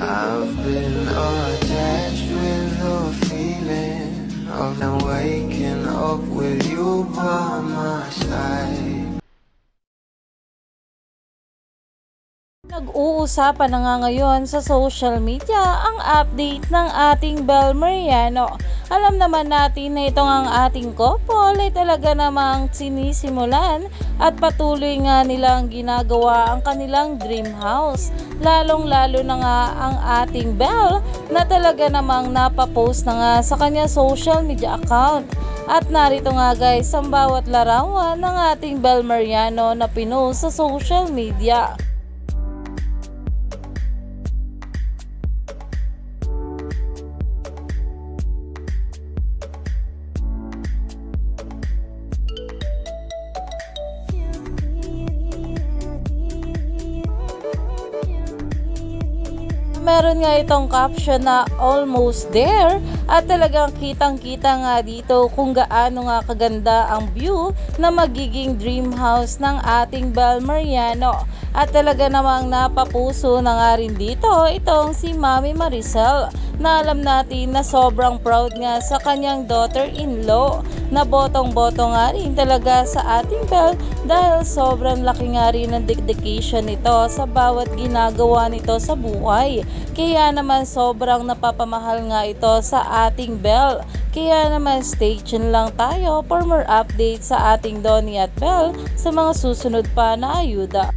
I've been attached with the feeling of now waking up with you by my side. Nag-uusapan na nga ngayon sa social media ang update ng ating Bel Mariano. Alam naman natin na itong ang ating couple ay talaga namang sinisimulan at patuloy nga nilang ginagawa ang kanilang dream house. Lalong lalo na nga ang ating Bel na talaga namang napapost na nga sa kanya social media account. At narito nga guys ang bawat larawan ng ating Bel Mariano na pinost sa social media. Meron nga itong caption na almost there at talagang kitang-kita nga dito kung gaano nga kaganda ang view na magiging dream house ng ating Bel Mariano. At talaga namang napapuso na nga rin dito itong si Mami Maricel na alam natin na sobrang proud nga sa kanyang daughter-in-law na botong-boto nga rin talaga sa ating Bel dahil sobrang laki nga rin ng dedication nito sa bawat ginagawa nito sa buhay. Kaya naman sobrang napapamahal nga ito sa ating Bel. Kaya naman stay tuned lang tayo for more updates sa ating Donnie at Bel sa mga susunod pa na ayuda.